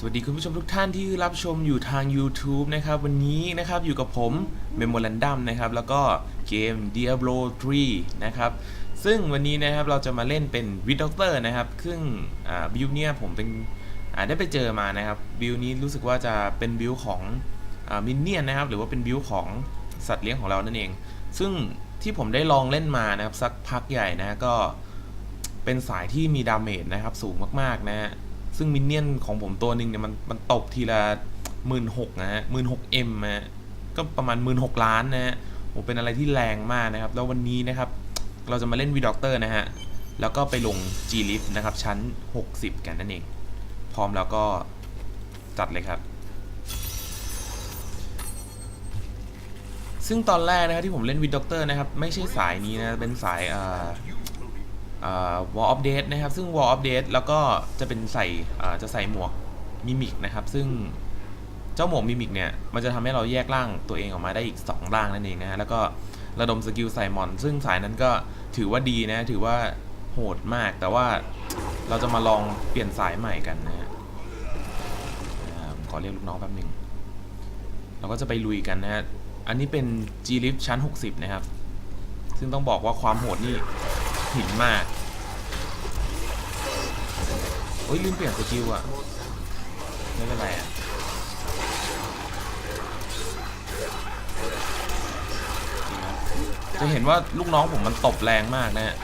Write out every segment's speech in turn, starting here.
สวัสดีคุณผู้ชมทุกท่านที่รับชมอยู่ทาง YouTube นะครับ วันนี้นะครับอยู่กับผม Memorandum นะครับแล้วก็เกม Diablo 3 นะครับ ซึ่งวันนี้นะครับเราจะมาเล่นเป็น w i d Doctor นะครับซึ่งบิวเนี่ยผมเป็นได้ไปเจอมานะครับบิวนี้รู้สึกว่าจะเป็นบิวของมินเนี่ยนนะครับหรือว่าเป็นบิวของสัตว์เลี้ยงของเรานั่นเอง ซึ่งที่ผมได้ลองเล่นมานะครับสักพักใหญ่นะก็เป็นสายที่มีดาเมจนะครับสูงมากๆนะฮะ ซึ่งมินเนี่ยนของผมตัวหนึ่งเนี่ยมันมันตกทีละหมื่นหกนะฮะหมื่นหกเอ็มนะฮะก็ประมาณหมื่นหกล้านนะฮะโหเป็นอะไรที่แรงมากนะครับ แล้ววันนี้นะครับ เราจะมาเล่นวีด็อกเตอร์นะฮะ แล้วก็ไปลง G Lift นะครับ ชั้น 60 กันนั่นเอง พร้อมแล้วก็จัดเลยครับ ซึ่งตอนแรกนะครับที่ผมเล่นวีด็อกเตอร์นะครับ ไม่ใช่สายนี้นะ เป็นสายเอ่อ วอลอัปเดตนะครับ ซึ่งวอลอัปเดตแล้วก็จะเป็นใส่จะใส่หมวกมิมิกนะครับ ซึ่งเจ้าหมวกมิมิกเนี่ย มันจะทำให้เราแยกร่างตัวเองออกมาได้อีก 2 ร่างนั่นเองนะฮะ แล้วก็ระดมสกิลใส่มอน ซึ่งสายนั้นก็ถือว่าดีนะ ถือว่าโหดมาก แต่ว่าเราจะมาลองเปลี่ยนสายใหม่กันนะฮะขอเรียกลูกน้องแป๊บหนึ่งเราก็จะไปลุยกันนะฮะ อันนี้เป็น G Lift ชั้น 60 นะครับ ซึ่งต้องบอกว่าความโหดนี่ หินมากโอ้ยลืมเปลี่ยนสกิลอะไม่เป็นไรอะจะเห็นว่าลูกน้องผมมันตบแรงมากนะฮะ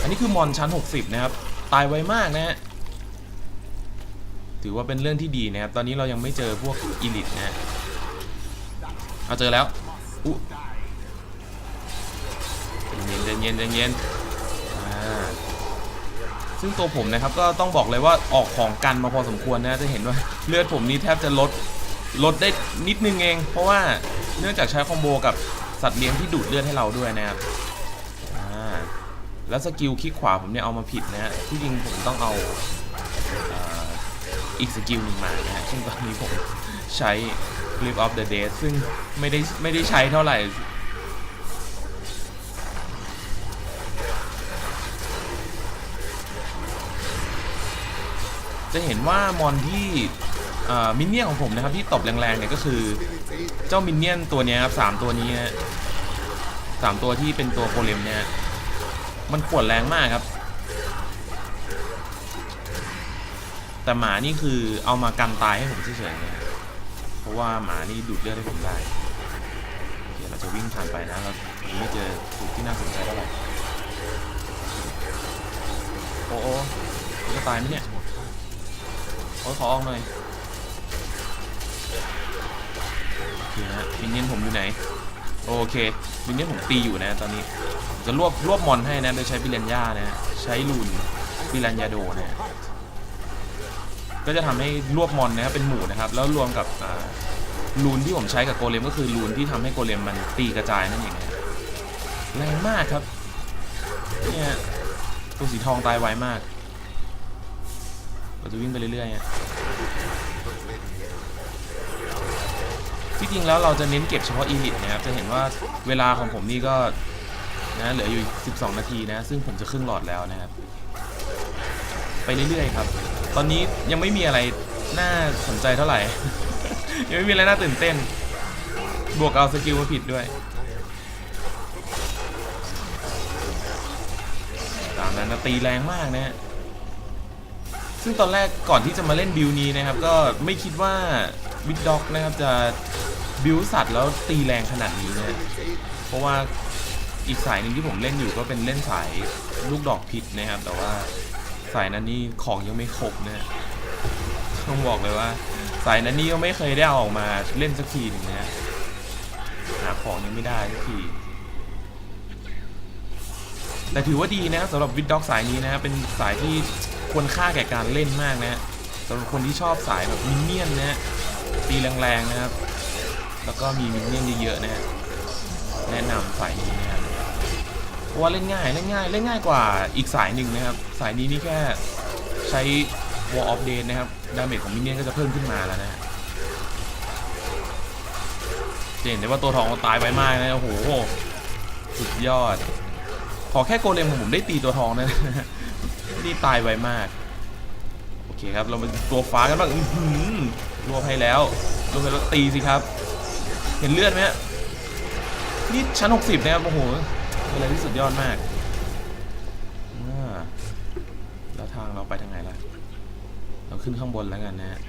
อันนี้คือมอนชั้น 60 นะครับ ตายไวมากนะฮะถือว่าเป็นเรื่องที่ดีนะครับ ตอนนี้เรายังไม่เจอพวกอีลิทนะฮะเอาเจอแล้ว อุ๊ ย็นเย็นเย็นเย็นซึ่งตัวผมนะครับก็ต้องบอกเลยว่าออกของกันมาพอสมควรนะจะเห็นว่าเลือดผมนี่แทบจะลดลดได้นิดนึงเอง เพราะว่าเนื่องจากใช้คอมโบกับสัตว์เลี้ยงที่ดูดเลือดให้เราด้วยนะครับแล้วสกิลคลิกขวาผมเนี่ยเอามาผิดนะฮะที่จริงผมต้องเอาอ่าอีกสกิลหนึ่งมานะฮะซึ่งตอนนี้ผมใช้ Clip of the Dead ซึ่งไม่ได้ไม่ได้ใช้เท่าไหร่ จะเห็นว่ามอนที่มินเนี่ยนของผมนะครับที่ตบแรงๆเนี่ยก็คือเจ้ามินเนี่ยนตัวนี้ครับสามตัวนี้สามตัวที่เป็นตัวโกเลมเนี่ยมันขวดแรงมากครับ แต่หมานี่คือเอามากันตายให้ผมเฉยๆเนี่ยเพราะว่าหมานี่ดูดเลือดให้ผมได้เดี๋ยวเราจะวิ่งผ่านไปนะเราไม่เจอจุดที่น่าสนใจเท่าไหร่โอ้โอจะตายไหมเนี่ย โอ้ขอออกหน่อยโอเคฮะมินเนี่ยนผมอยู่ไหน โอเคมินเนี่ยนผมตีอยู่นะตอนนี้จะรวบรวบมอนให้นะโดยใช้ปิเรนย่านะฮะใช้ลูนปิรันยาโดนะก็จะทำให้รวบมอนนะครับเป็นหมู่นะครับ แล้วรวมกับลูนที่ผมใช้กับโกเลมก็คือลูนที่ทำให้โกเลมมันตีกระจายนั่นเองแรงมากครับเนี่ยตัวสีทองตายไวมาก เราจะวิ่งไปเรื่อยๆที่จริงแล้วเราจะเน้นเก็บเฉพาะอีลิทนะครับ จะเห็นว่าเวลาของผมนี่ก็นะเหลืออยู่ 12 นาทีนะ ซึ่งผมจะครึ่งหลอดแล้วนะครับ ไปเรื่อยๆครับ ตอนนี้ยังไม่มีอะไรน่าสนใจเท่าไหร่ ยังไม่มีอะไรน่าตื่นเต้น บวกเอาสกิลมาผิดด้วย ตามนั้นนะตีแรงมากนะฮะ ซึ่งตอนแรกก่อนที่จะมาเล่นบิวนี้นะครับ ก็ไม่คิดว่าวิดด็อกนะครับจะบิวสัตว์แล้วตีแรงขนาดนี้นะเพราะว่าอีกสายหนึ่งที่ผมเล่นอยู่ก็เป็นเล่นสายลูกดอกพิษนะครับ แต่ว่าสายนั้นนี่ของยังไม่ครบนะต้องบอกเลยว่า สายนั้นนี่ก็ไม่เคยได้อออกมาเล่นสักทีหนึ่งนะหาของยังไม่ได้สักทีแต่ถือว่าดีนะสำหรับวิดด็อกสายนี้นะครับเป็นสายที่ ควรค่าแก่การเล่นมากนะฮะสำหรับคนที่ชอบสายแบบมินเนี่ยนนะฮะตีแรงๆนะครับ แล้วก็มีมินเนี่ยนเยอะๆนะฮะแนะนำสายนี้นะครับเพราะว่าเล่นง่ายเล่นง่ายเล่นง่ายกว่าอีกสายหนึ่งนะครับ สายนี้นี่แค่ใช้ Wall of d a t นะครับ ดาเมจของมินเนี่ยนก็จะเพิ่มขึ้นมาแล้วนะฮะจะเห็นได้ว่าตัวทองตายไปมากนะโอ้โหสุดยอด ขอแค่โกเลมของผมได้ตีตัวทองนะ นี่ตายไวมาก โอเคครับ เรามาตัวฟ้ากันบ้างอื้อหือรวบให้แล้วรวบให้แล้วตีสิครับ เห็นเลือดไหมฮะนี่ชั้น 60 นะครับ โอ้โหเป็นอะไรที่สุดยอดมากแล้วทางเราไปทางไหนล่ะ เราขึ้นข้างบนแล้วกันนะฮะ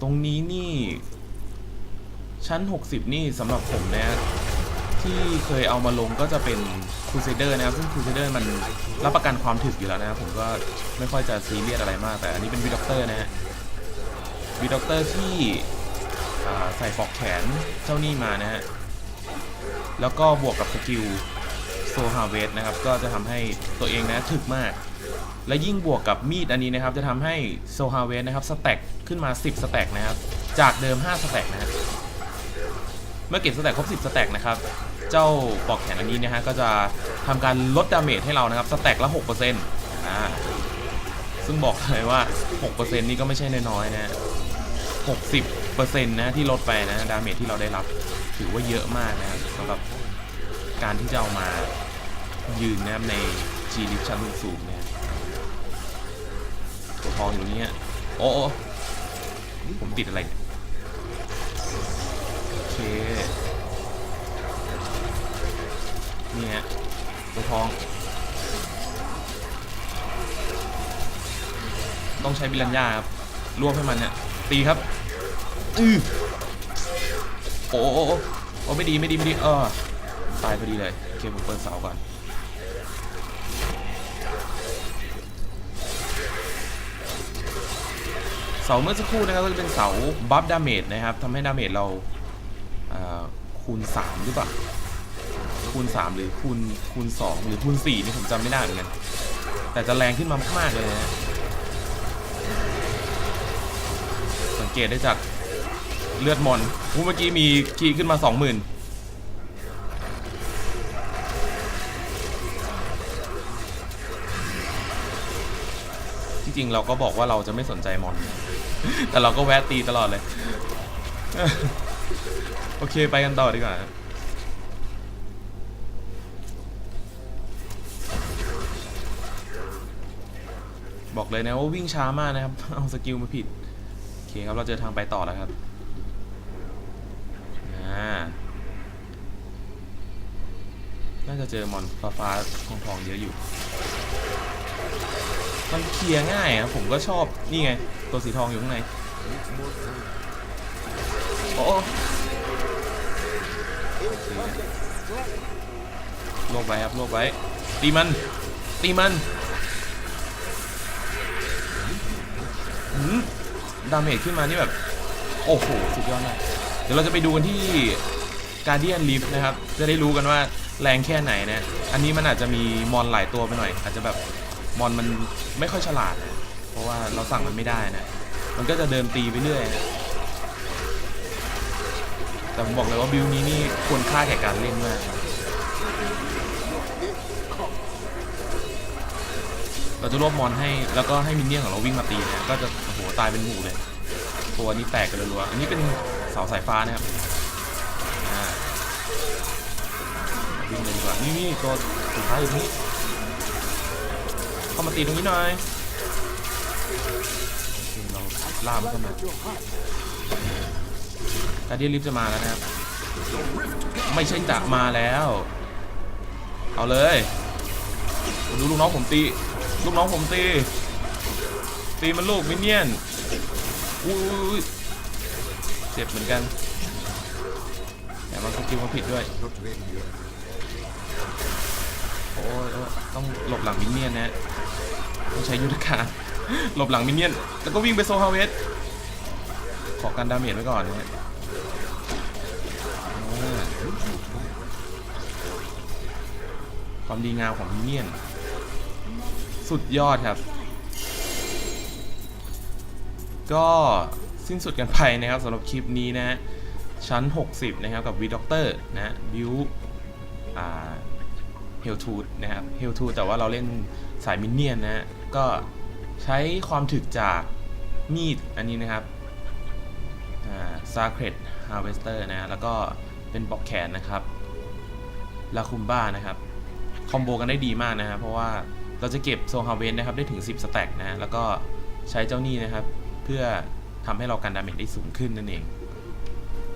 ตรงนี้นี่ ชั้น 60 นี่สำหรับผมนะ ที่เคยเอามาลงก็จะเป็น Crusader นะครับ ซึ่ง Crusader มันรับประกันความถึกอยู่แล้วนะครับผมก็ไม่ค่อยจะซีเรียสอะไรมาก แต่อันนี้เป็นวีด็อกเตอร์นะฮะวีด็อกเตอร์ที่ใส่ปอกแขนเจ้านี่มานะฮะ แล้วก็บวกกับสกิลโซฮาเวสนะครับ ก็จะทำให้ตัวเองนะถึกมาก และยิ่งบวกกับมีดอันนี้นะครับ จะทำให้โซฮาเวสนะครับสแต็กขึ้นมา 10สแต็กนะครับ จากเดิม 5สแต็กนะฮะ เมื่อเก็บสแต็กครบ 10 สแต็กนะครับ เจ้าปอกแขนอันนี้นะฮะก็จะทำการลดดาเมจให้เรานะครับ สแต็กละ 6%อ่า ซึ่งบอกเลยว่า 6%นี่ก็ไม่ใช่น้อยๆนะ60%นะที่ลดไปนะดาเมจที่เราได้รับ ถือว่าเยอะมากนะสำหรับการที่จะเอามายืนนะครับใน G ลิฟชั้นสูงเนี่ยตัวทองอยู่นี่โอ้โอ้ผมติดอะไรเนี่ย นี่ฮะตัวทอง ต้องใช้บิลัญญาครับรวบให้มันเนี่ยตีครับ อือโอ้โอ้โอ้โอ้ไม่ดีไม่ดีไม่ดีเออตายพอดีเลยโอเคผมเปิดเสาก่อนเสาเมื่อสักครู่นะครับก็จะเป็นเสาบัฟดาเมจนะครับทำให้ดาเมจเรา คูณ 3 หรือเปล่า คูณ 3 หรือคูณคูณ 2 หรือคูณ 4 นี่ผมจำไม่ได้เหมือนกัน แต่จะแรงขึ้นมามากๆเลยนะสังเกตได้จากเลือดมอนอู้เมื่อกี้มีคีขึ้นมา 20,000จริงๆเราก็บอกว่าเราจะไม่สนใจมอน แต่เราก็แวะตีตลอดเลย โอเคไปกันต่อดีกว่าบอกเลยนะว่าวิ่งช้ามากนะครับ เอาสกิลมาผิด โอเคครับ เราเจอทางไปต่อแล้วครับอ่าน่าจะเจอมอนฟ้าฟ้าทองทองเยอะอยู่ มันเคลียร์ง่ายอะผมก็ชอบ นี่ไง ตัวสีทองอยู่ข้างใน โอ้ลบไว้ครับโลบไว้ ตีมัน ตีมันหืมดาเมจขึ้นมานี่แบบ โอ้โห สุดยอดมากเดี๋ยวเราจะไปดูกันที่ Guardian Rift นะครับ จะได้รู้กันว่าแรงแค่ไหนนะ อันนี้มันอาจจะมีมอนหลายตัวไปหน่อย อาจจะแบบมอนมันไม่ค่อยฉลาดนะ เพราะว่าเราสั่งมันไม่ได้นะ มันก็จะเดินตีไปเรื่อยนะ แต่ผมบอกเลยว่าบิลนี้นี่ควรค่าแก่การเล่นมากเราจะรวบมอนให้แล้วก็ให้มินเนี่ยนของเราวิ่งมาตีเนี่ยก็จะโอ้โหตายเป็นหมู่เลย ตัวนี้แตกกันรัวอันนี้เป็นเสาสายฟ้านะครับวิ่งเลยดีกว่านี่นี่ตัวสุดท้ายอยู่ตรงนี้เข้ามาตีตรงนี้หน่อยเราล่ามนเข้ามา การเดียนลิฟต์จะมาแล้วนะครับ ไม่ใช่จะมาแล้ว เอาเลยดูลูกน้องผมตี ลูกน้องผมตี ตีมันลูกมินเนี่ยนอุ้ยเจ็บเหมือนกันแต่มันสกิลมาผิดด้วย โอ้ยต้องหลบหลังมินเนี่ยนนะต้องใช้ยุทธการหลบหลังมินเนี่ยน แล้วก็วิ่งไปโซฮาเวสขอการดาเมจไว้ก่อนนะฮะ ความดีงามของมิเนี่ยน สุดยอดครับ ก็สิ้นสุดกันไปนะครับสำหรับคลิปนี้นะ ชั้น 60 นะครับ กับวีด็อกเตอร์นะบิวเฮลทูดนะครับเฮลทูดแต่ว่าเราเล่นสายมินเนี่ยนนะฮะก็ใช้ความถึกจากมีดอันนี้นะครับ อ่าซาเครดฮาร์เวสเตอร์นะ แล้วก็ เป็นปลอกแขนนะครับลาคุมบ้านะครับคอมโบกันได้ดีมากนะครับเพราะว่าเราจะเก็บโซฮาเวนนะครับได้ถึง 10 สแต็กนะ แล้วก็ใช้เจ้านี่นะครับ เพื่อทำให้เรากันดาเมจได้สูงขึ้นนั่นเอง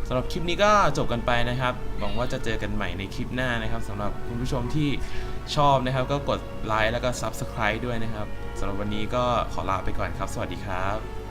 สำหรับคลิปนี้ก็จบกันไปนะครับ หวังว่าจะเจอกันใหม่ในคลิปหน้านะครับสำหรับคุณผู้ชมที่ชอบนะครับ ก็กดไลค์แล้วก็ Subscribe ด้วยนะครับสำหรับวันนี้ก็ขอลาไปก่อนครับ สวัสดีครับ